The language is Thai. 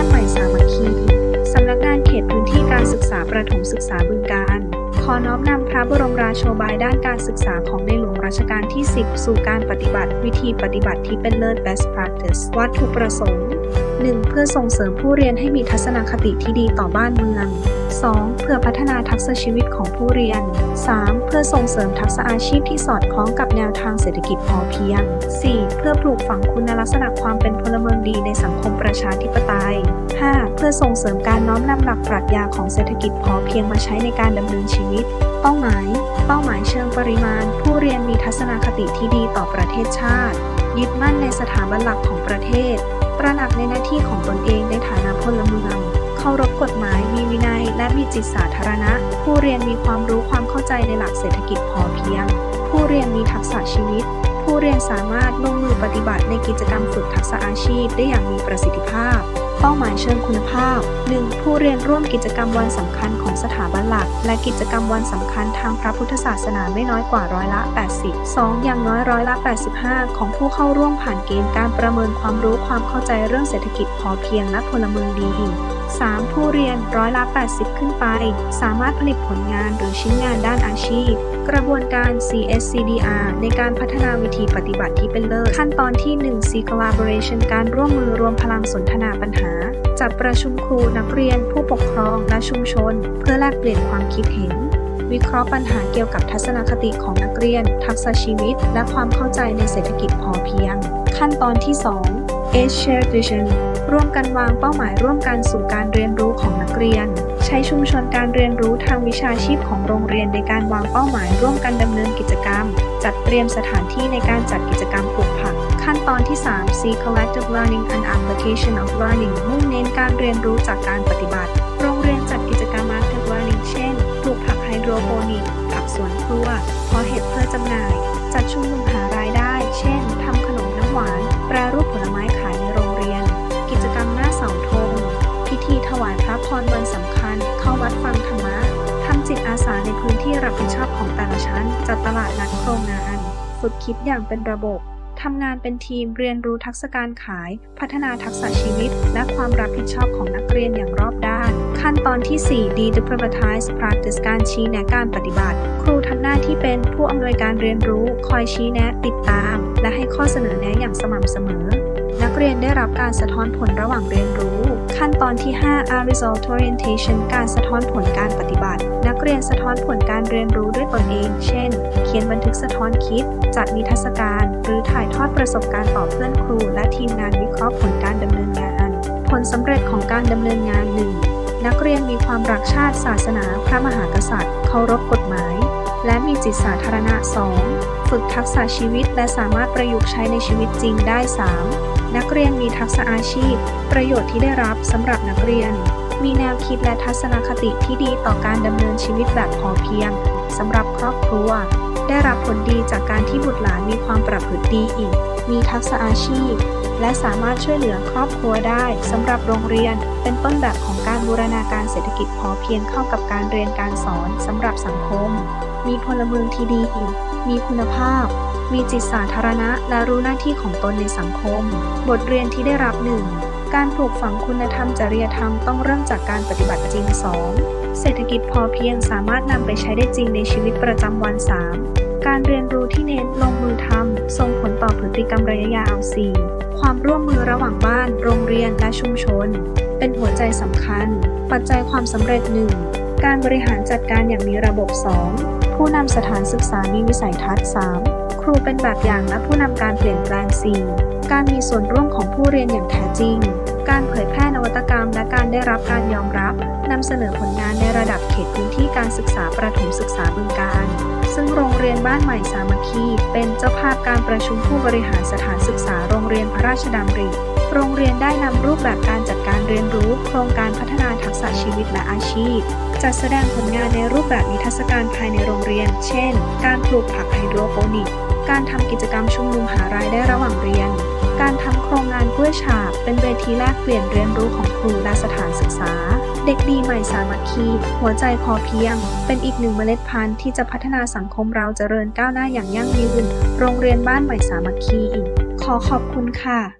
านใหม่สามัคคี สำนักงานเขตพื้นที่การศึกษาประถมศึกษาบึงการ ขอน้อมนำพระบรมราโชบายด้านการศึกษาของในหลวงรัชกาลที่ 10 สู่การปฏิบัติ วิธีปฏิบัติที่เป็นเลิศ best practice วัตถุประสงค์ 1. เพื่อส่งเสริมผู้เรียนให้มีทัศนคติที่ดีต่อบ้านเมือง 2. เพื่อพัฒนาทักษะชีวิตของผู้เรียน 3. เพื่อส่งเสริมทักษะอาชีพที่สอดคล้องกับแนวทางเศรษฐกิจพอเพียง 4. เพื่อปลูกฝังคุณลักษณะความเป็นพลเมืองดีในสังคมประชาธิปไตย 5. เพื่อส่งเสริมการน้อมนำหลักปรัชญาของเศรษฐกิจพอเพียงมาใช้ในการดำเนินชีวิต เป้าหมาย เป้าหมายเชิงปริมาณ ผู้เรียนมีทัศนคติที่ดีต่อประเทศชาติ ยึดมั่นในสถาบันหลักของประเทศ ตระหนักในหน้าที่ของตนเองในฐานะพลเมืองเคารพกฎหมาย มีวินัย และมีจิตสาธารณะ ผู้เรียนมีความรู้ความเข้าใจในหลักเศรษฐกิจพอเพียง ผู้เรียนมีทักษะชีวิต ผู้เรียนสามารถลงมือปฏิบัติในกิจกรรมฝึกทักษะอาชีพได้อย่างมีประสิทธิภาพ เป้าหมายเชิงคุณภาพ 1. ผู้เรียนร่วมกิจกรรมวันสำคัญของสถาบันหลัก และกิจกรรมวันสำคัญทางพระพุทธศาสนาไม่น้อยกว่าร้อยละ 80 2. อย่างน้อยร้อยละ 85 ของผู้เข้าร่วมผ่านเกณฑ์การประเมินความรู้ความเข้าใจเรื่องเศรษฐกิจพอเพียงและพลเมืองดี 3. ผู้เรียนร้อยละ 80 ขึ้นไป สามารถผลิตผลงานหรือชิ้นงานด้านอาชีพ กระบวนการ CSCDR ในการพัฒนาวิธีปฏิบัติที่เป็นเลิศ ขั้นตอนที่ 1 C collaboration การร่วมมือรวมพลังสนทนาปัญหา จัดประชุมครูนักเรียน ผู้ปกครองและชุมชน เพื่อแลกเปลี่ยนความคิดเห็น วิเคราะห์ปัญหาเกี่ยวกับทัศนคติของนักเรียน ทักษะชีวิต และความเข้าใจในเศรษฐกิจพอเพียง ขั้นตอนที่ 2 a s h a r e Vision ร่วมกันวางเป้าหมายร่วมกันสู่การเรียนรู้ของนักเรียน ใช้ชุมชนการเรียนรู้ทางวิชาชีพของโรงเรียนในการวางเป้าหมายร่วมกันดำเนินกิจกรรม จัดเตรียมสถานที่ในการจัดกิจกรรมปลูกผัก ขั้นตอนที่ 3 C Collective Learning and Application of Learning มุ่งเน้นการเรียนรู้จากการปฏิบัติ โรงเรียนจัดกิจกรรม Active Learning เช่น ปลูกผักไฮโดรโปนิก ผักสวนครัวเพาะเห็ดเพื่อจำหน่าย จัดชุมนุม วัดฟังธรรมะ ทำจิตอาสาในพื้นที่รับผิดชอบของแต่ละชั้น จัดตลาดนัดโครงงาน ฝึกคิดอย่างเป็นระบบ ทำงานเป็นทีมเรียนรู้ทักษะการขาย พัฒนาทักษะชีวิต และความรับผิดชอบของนักเรียนอย่างรอบด้าน ขั้นตอนที่ 4 D Deprivatize Practice การชี้แนะการปฏิบัติ ครูทำหน้าที่เป็นผู้อำนวยการเรียนรู้ คอยชี้แนะติดตาม และให้ข้อเสนอแนะอย่างสม่ำเสมอ นักเรียนได้รับการสะท้อนผลระหว่างเรียนรู้ ขั้นตอนที่5 R Result Orientation การสะท้อนผลการปฏิบัติ นักเรียนสะท้อนผลการเรียนรู้ด้วยตนเอง เช่น เขียนบันทึกสะท้อนคิด จัดนิทรรศการ หรือถ่ายทอดประสบการณ์ต่อเพื่อนครู และทีมงานวิเคราะห์ผลการดำเนินงาน ผลสำเร็จของการดำเนินงาน 1. นักเรียนมีความรักชาติศาสนา พระมหากษัตริย์ เคารพกฎหมาย และมีจิตสาธารณะ 2. ฝึกทักษะชีวิตและสามารถประยุกต์ใช้ในชีวิตจริงได้ 3. นักเรียนมีทักษะอาชีพ ประโยชน์ที่ได้รับสำหรับนักเรียน มีแนวคิดและทัศนคติที่ดีต่อการดำเนินชีวิตแบบพอเพียงสำหรับครอบครัว ได้รับผลดีจากการที่บุตรหลานมีความประพฤติดีอีก มีทักษะอาชีพ และสามารถช่วยเหลือครอบครัวได้สำหรับโรงเรียน เป็นต้นแบบของการบูรณาการเศรษฐกิจพอเพียงเข้ากับการเรียนการสอนสำหรับสังคม มีพลเมืองที่ดีมีคุณภาพ มีจิตสาธารณะและรู้หน้าที่ของตนในสังคม บทเรียนที่ได้รับหนึ่งการปลูกฝังคุณธรรมจริยธรรมต้องเริ่มจากการปฏิบัติจริง 2. เศรษฐกิจพอเพียงสามารถนำไปใช้ได้จริงในชีวิตประจำวัน 3. การเรียนรู้ที่เน้นลงมือทำส่งผลต่อพฤติกรรมระยะยาว 4. ความร่วมมือระหว่างบ้าน โรงเรียนและชุมชน เป็นหัวใจสำคัญ ปัจจัยความสำเร็จ 1. การบริหารจัดการอย่างมีระบบ 2. ผู้นำสถานศึกษามีวิสัยทัศน์ 3. ครูเป็นแบบอย่างและผู้นำการเปลี่ยนแปลง 4. การมีส่วนร่วมของผู้เรียนอย่างแท้จริง การเผยแพร่นวัตกรรม และการได้รับการยอมรับนำเสนอผลงานในระดับเขตพื้นที่การศึกษาประถมศึกษาบึงการซึ่งโรงเรียนบ้านใหม่สามัคคี เป็นเจ้าภาพการประชุมผู้บริหารสถานศึกษาโรงเรียนพระราชดำริ โรงเรียนได้นำรูปแบบการจัดการเรียนรู้ โครงการพัฒนา ษะชีวิตและอาชีพ จัดแสดงผลงานในรูปแบบนิทรรศการภายในโรงเรียน เช่น การปลูกผักไฮโดรโปนิก การทำกิจกรรมชุมนุมหารายได้ระหว่างเรียน การทำโครงงานกล้วยฉาบ เป็นเวทีแลกเปลี่ยนเรียนรู้ของครูและสถานศึกษา เด็กดีใหม่สามัคคี หัวใจพอเพียง เป็นอีกหนึ่งเมล็ดพันธุ์ที่จะพัฒนาสังคมเราเจริญก้าวหน้าอย่างยั่งยืน โรงเรียนบ้านใหม่สามัคคี ขอขอบคุณค่ะ